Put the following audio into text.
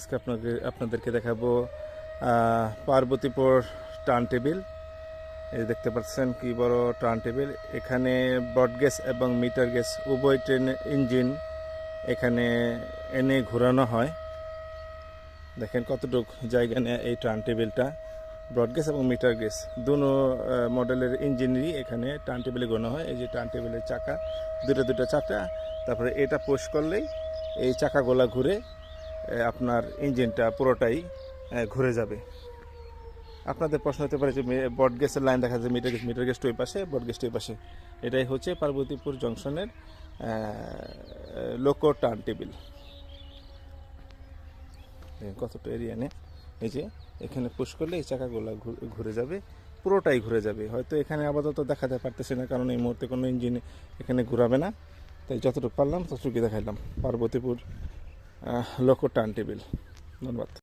আজকে আপনাকে, আপনাদেরকে দেখাবো পার্বতীপুর টার্ন টেবিল এই দেখতে পাচ্ছেন কি বড় টার্ন টেবিল এখানে ব্রড গ্যাস এবং মিটার গ্যাস উভয় ট্রেন ইঞ্জিন এখানে এনে ঘোরানো হয়। দেখেন কতটুক জায়গা নেয় এই টার্ন টেবিলটা ব্রড গ্যাস এবং মিটার গ্যাস দুনো মডেলের ইঞ্জিনেরই এখানে টার্ন টেবিলে গোনা হয়। এই যে টার্ন টেবিলের চাকা, দুটো দুটো চাকা, তারপরে এটা পোষ করলেই এই চাকাগুলা ঘুরে আপনার ইঞ্জিনটা পুরোটাই ঘুরে যাবে। আপনাদের প্রশ্ন হতে পারে যে বট গ্যাসের লাইন দেখা যায়, মিটার গ্যাস, মিটার গ্যাসটা ওই পাশে, বট গ্যাসটা ওই পাশে। এটাই হচ্ছে পার্বতীপুর জংশনের লোকো টার্ন টেবিল। কতটা এরিয়া নেই এই যে, এখানে পুশ করলে এই চাকাগুলো ঘুরে যাবে, পুরোটাই ঘুরে যাবে। হয়তো এখানে আপাতত দেখাতে পারতেছে না, কারণ এই মুহূর্তে কোনো ইঞ্জিন এখানে ঘুরাবে না। তাই যতটুকু পারলাম ততটুকু দেখাইলাম। পার্বতীপুর লোকো টার্ন টেবিল ধন্যবাদ।